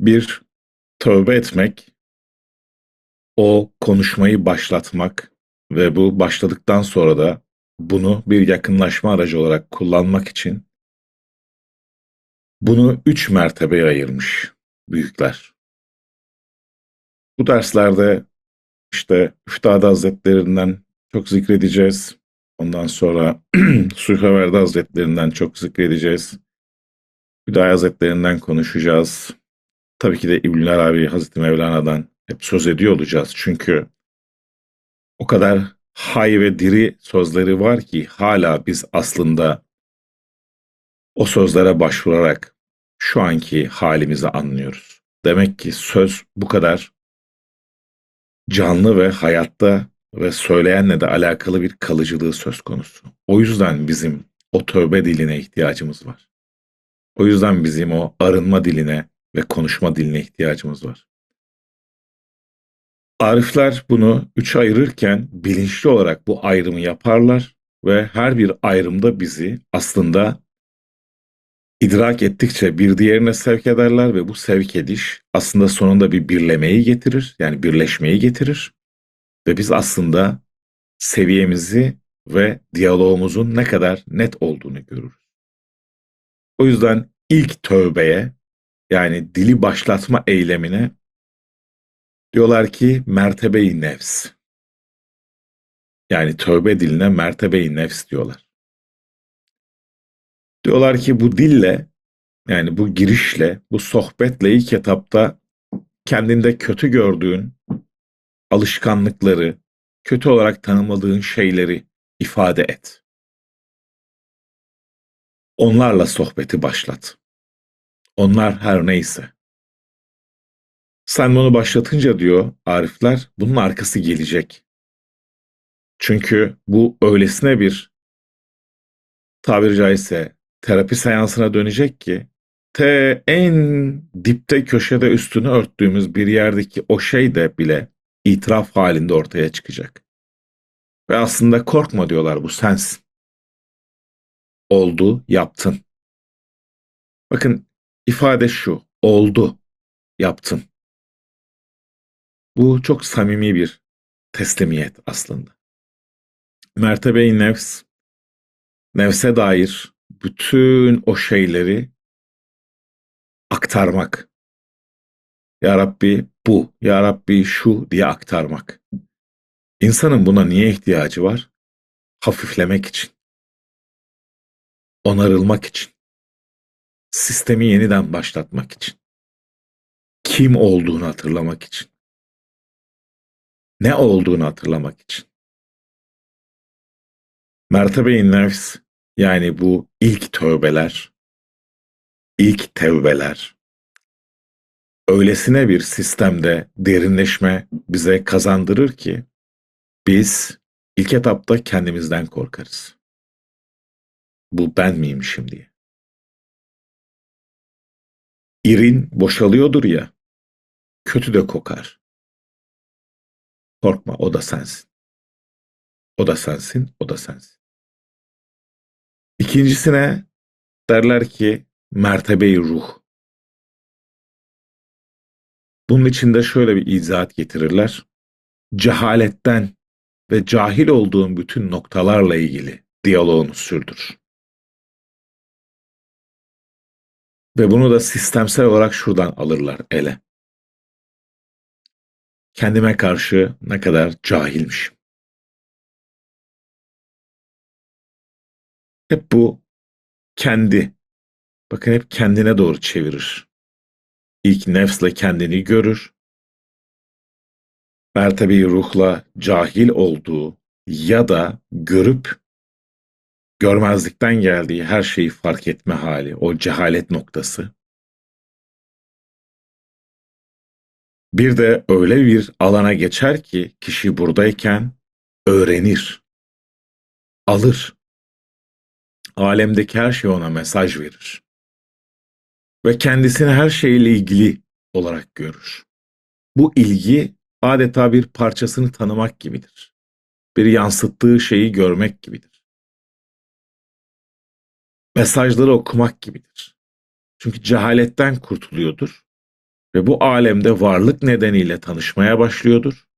Bir, tövbe etmek, o konuşmayı başlatmak ve bu başladıktan sonra da bunu bir yakınlaşma aracı olarak kullanmak için bunu üç mertebeye ayırmış büyükler. Bu derslerde işte Üftade Hazretlerinden çok zikredeceğiz. Ondan sonra Suhaverdi Hazretlerinden çok zikredeceğiz. Hüdayi Hazretlerinden konuşacağız. Tabii ki de İbnül Arabi Hazreti Mevlana'dan hep söz ediyor olacağız. Çünkü o kadar hay ve diri sözleri var ki hala biz aslında o sözlere başvurarak şu anki halimizi anlıyoruz. Demek ki söz bu kadar canlı ve hayatta ve söyleyenle de alakalı bir kalıcılığı söz konusu. O yüzden bizim o tövbe diline ihtiyacımız var. O yüzden bizim o arınma diline ve konuşma diline ihtiyacımız var. Arifler bunu üç ayırırken bilinçli olarak bu ayrımı yaparlar ve her bir ayrımda bizi aslında idrak ettikçe bir diğerine sevk ederler ve bu sevk ediş aslında sonunda bir birlemeyi getirir. Yani birleşmeyi getirir. Ve biz aslında seviyemizi ve diyalogumuzun ne kadar net olduğunu görürüz. O yüzden ilk tövbeye yani dili başlatma eylemine diyorlar ki mertebe-i nefs. Yani tövbe diline mertebe-i nefs diyorlar. Diyorlar ki bu dille yani bu girişle, bu sohbetle ilk etapta kendinde kötü gördüğün alışkanlıkları, kötü olarak tanımadığın şeyleri ifade et. Onlarla sohbeti başlat. Onlar her neyse. Sen bunu başlatınca diyor Arifler, bunun arkası gelecek. Çünkü bu öylesine bir tabiri caizse terapi seansına dönecek ki te en dipte köşede üstünü örttüğümüz bir yerdeki o şey de bile itiraf halinde ortaya çıkacak. Ve aslında korkma diyorlar bu sensin. Oldu, yaptın. Bakın ifade şu, oldu, yaptın. Bu çok samimi bir teslimiyet aslında. Mertebe-i nefs, nefse dair bütün o şeyleri aktarmak. Ya Rabbi bu, Ya Rabbi şu diye aktarmak. İnsanın buna niye ihtiyacı var? Hafiflemek için. Onarılmak için. Sistemi yeniden başlatmak için. Kim olduğunu hatırlamak için. Ne olduğunu hatırlamak için. Mertebe-i nefs yani bu ilk tövbeler, ilk tevbeler, öylesine bir sistemde derinleşme bize kazandırır ki biz ilk etapta kendimizden korkarız. Bu ben miymişim diye. İrin boşalıyordur ya, kötü de kokar. Korkma o da sensin. O da sensin, o da sensin. İkincisine derler ki mertebeyi ruh. Bunun için de şöyle bir izahat getirirler. Cehaletten ve cahil olduğun bütün noktalarla ilgili diyaloğunu sürdür. Ve bunu da sistemsel olarak şuradan alırlar ele. Kendime karşı ne kadar cahilmişim. Hep bu kendi. Bakın hep kendine doğru çevirir. İlk nefsle kendini görür. Mertebeyi ruhla cahil olduğu ya da görüp görmezlikten geldiği her şeyi fark etme hali, o cehalet noktası. Bir de öyle bir alana geçer ki kişi buradayken öğrenir, alır alemdeki her şey ona mesaj verir. Ve kendisini her şeyle ilgili olarak görür. Bu ilgi adeta bir parçasını tanımak gibidir. Bir yansıttığı şeyi görmek gibidir. Mesajları okumak gibidir. Çünkü cehaletten kurtuluyordur. ve bu alemde varlık nedeniyle tanışmaya başlıyordur.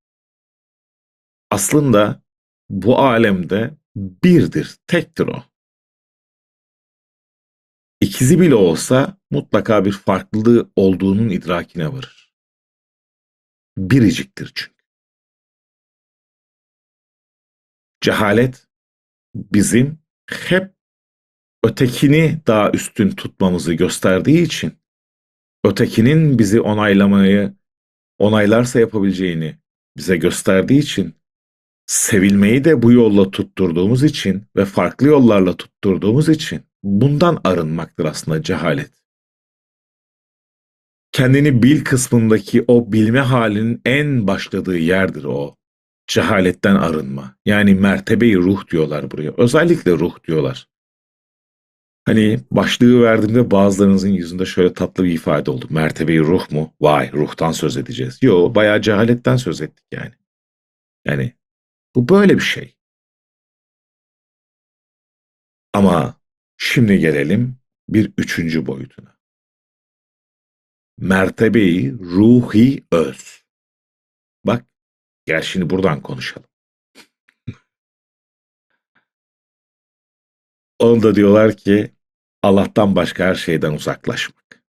Aslında bu alemde birdir, tektir o. İkizi bile olsa mutlaka bir farklılığı olduğunun idrakine varır. Biriciktir çünkü. Cehalet bizim hep ötekini daha üstün tutmamızı gösterdiği için ötekinin bizi onaylamayı onaylarsa yapabileceğini bize gösterdiği için sevilmeyi de bu yolla tutturduğumuz için ve farklı yollarla tutturduğumuz için bundan arınmaktır aslında cehalet. Kendini bil kısmındaki o bilme halinin en başladığı yerdir o. Cehaletten arınma. Yani mertebeyi ruh diyorlar buraya. Özellikle ruh diyorlar. Hani başlığı verdiğimde bazılarınızın yüzünde şöyle tatlı bir ifade oldu. Mertebeyi ruh mu? Vay ruhtan söz edeceğiz. Yo bayağı cehaletten söz ettik yani. Yani bu böyle bir şey. Ama şimdi gelelim bir üçüncü boyutuna. Mertebeyi ruhi öz. Bak gel şimdi buradan konuşalım. Onu da diyorlar ki Allah'tan başka her şeyden uzaklaşmak.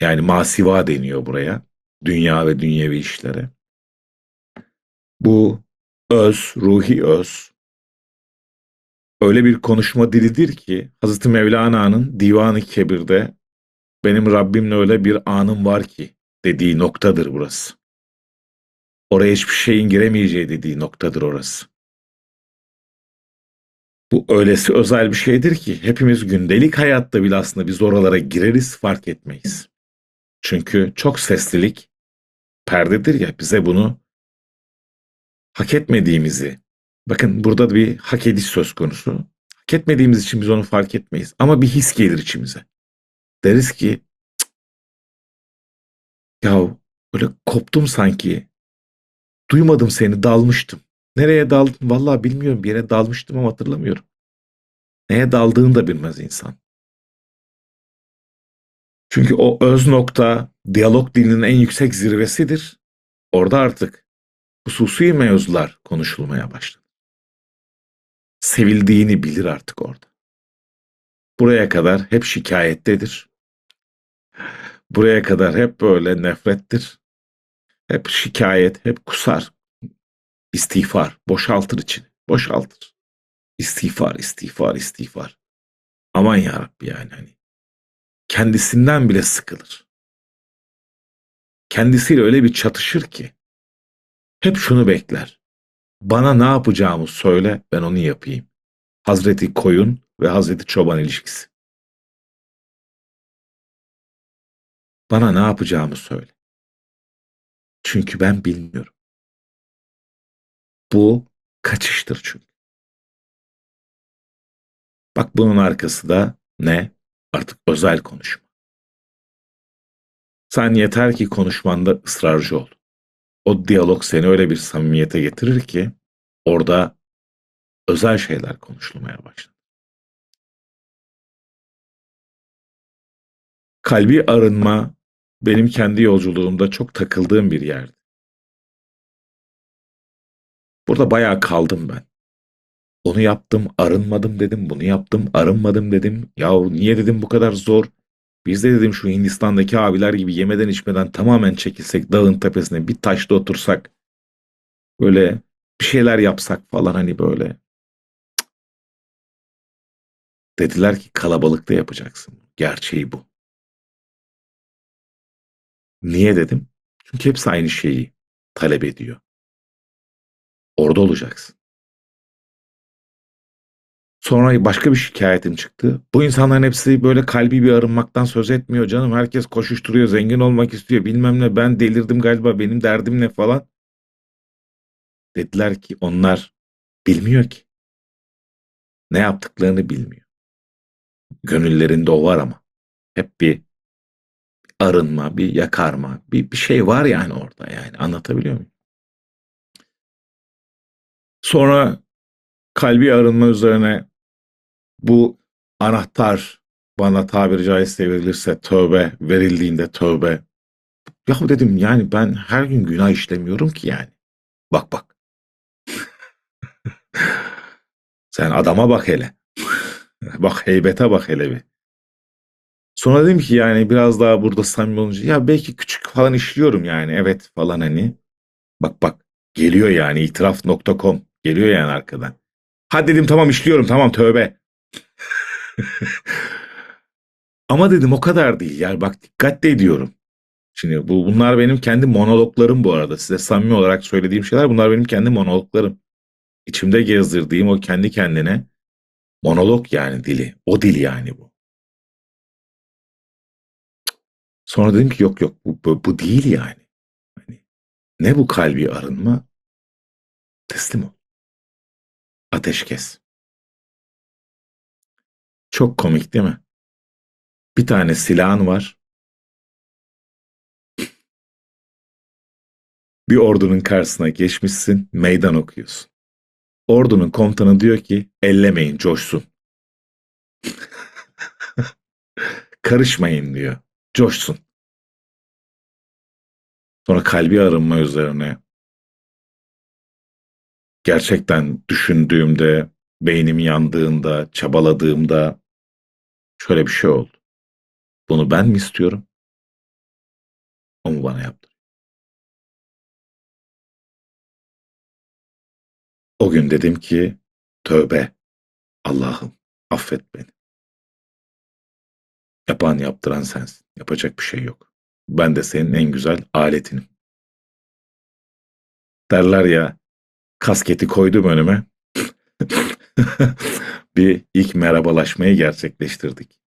Yani masiva deniyor buraya. Dünya ve dünyevi işlere. Bu öz, ruhi öz öyle bir konuşma dilidir ki Hazreti Mevlana'nın Divan-ı Kebir'de benim Rabbimle öyle bir anım var ki dediği noktadır burası. Oraya hiçbir şeyin giremeyeceği dediği noktadır orası. Bu öylesi özel bir şeydir ki hepimiz gündelik hayatta bile aslında biz oralara gireriz fark etmeyiz. Çünkü çok seslilik perdedir ya bize bunu hak etmediğimizi, bakın burada bir hak ediş söz konusu. Hak etmediğimiz için biz onu fark etmeyiz. Ama bir his gelir içimize. Deriz ki ya böyle koptum sanki. Duymadım seni dalmıştım. Nereye daldım? Vallahi bilmiyorum. Bir yere dalmıştım ama hatırlamıyorum. Neye daldığını da bilmez insan. Çünkü o öz nokta diyalog dilinin en yüksek zirvesidir. Orada artık hususi mevzular konuşulmaya başladı. Sevildiğini bilir artık orada. Buraya kadar hep şikayettedir. Buraya kadar hep böyle nefrettir. Hep şikayet, hep kusar. İstiğfar, boşaltır içini, boşaltır. İstiğfar, istiğfar, istiğfar. Aman yarabbi yani hani. Kendisinden bile sıkılır. Kendisiyle öyle bir çatışır ki. Hep şunu bekler. Bana ne yapacağımı söyle, ben onu yapayım. Hazreti Koyun ve Hazreti Çoban ilişkisi. Bana ne yapacağımı söyle. Çünkü ben bilmiyorum. Bu kaçıştır çünkü. Bak bunun arkası da ne? Artık özel konuşma. Sen yeter ki konuşmanda ısrarcı ol. O diyalog seni öyle bir samimiyete getirir ki orada özel şeyler konuşulmaya başlar. Kalbi arınma benim kendi yolculuğumda çok takıldığım bir yerdi. Burada bayağı kaldım ben. Onu yaptım, arınmadım dedim, bunu yaptım, arınmadım dedim. Yahu niye dedim bu kadar zor? Biz de dedim şu Hindistan'daki abiler gibi yemeden içmeden tamamen çekilsek dağın tepesine bir taşta otursak. Böyle bir şeyler yapsak falan hani böyle. Dediler ki kalabalıkta yapacaksın. Gerçeği bu. Niye dedim? Çünkü hepsi aynı şeyi talep ediyor. Orada olacaksın. Sonra başka bir şikayetim çıktı. Bu insanların hepsi böyle kalbi bir arınmaktan söz etmiyor canım. Herkes koşuşturuyor, zengin olmak istiyor. Bilmem ne ben delirdim galiba benim derdim ne falan. Dediler ki onlar bilmiyor ki. Ne yaptıklarını bilmiyor. Gönüllerinde o var ama. Hep bir arınma, bir yakarma, bir, bir şey var yani orada yani. Anlatabiliyor muyum? Sonra kalbi arınma üzerine bu anahtar bana tabiri caizse verilirse tövbe verildiğinde tövbe Ya dedim yani ben her gün günah işlemiyorum ki yani. Bak bak. Sen adama bak hele. bak heybete bak hele bir. Sonra dedim ki yani biraz daha burada samimi olunca ya belki küçük falan işliyorum yani evet falan hani. Bak bak geliyor yani itiraf.com geliyor yani arkadan. Hadi dedim tamam işliyorum tamam tövbe. Ama dedim o kadar değil yani bak dikkat de ediyorum. Şimdi bu bunlar benim kendi monologlarım bu arada. Size samimi olarak söylediğim şeyler bunlar benim kendi monologlarım. İçimde gezdirdiğim o kendi kendine monolog yani dili. O dil yani bu. Sonra dedim ki yok yok bu, bu, bu değil yani. Hani, ne bu kalbi arınma? Teslim ol. Ateşkes. Çok komik değil mi? Bir tane silahın var. Bir ordunun karşısına geçmişsin, meydan okuyorsun. Ordunun komutanı diyor ki ellemeyin, coşsun. Karışmayın diyor, coşsun. Sonra kalbi arınma üzerine gerçekten düşündüğümde, beynim yandığında, çabaladığımda şöyle bir şey oldu. Bunu ben mi istiyorum? O mu bana yaptı? O gün dedim ki tövbe Allah'ım affet beni. Yapan yaptıran sensin. Yapacak bir şey yok. Ben de senin en güzel aletinim. Derler ya kasketi koydum önüme. bir ilk merhabalaşmayı gerçekleştirdik.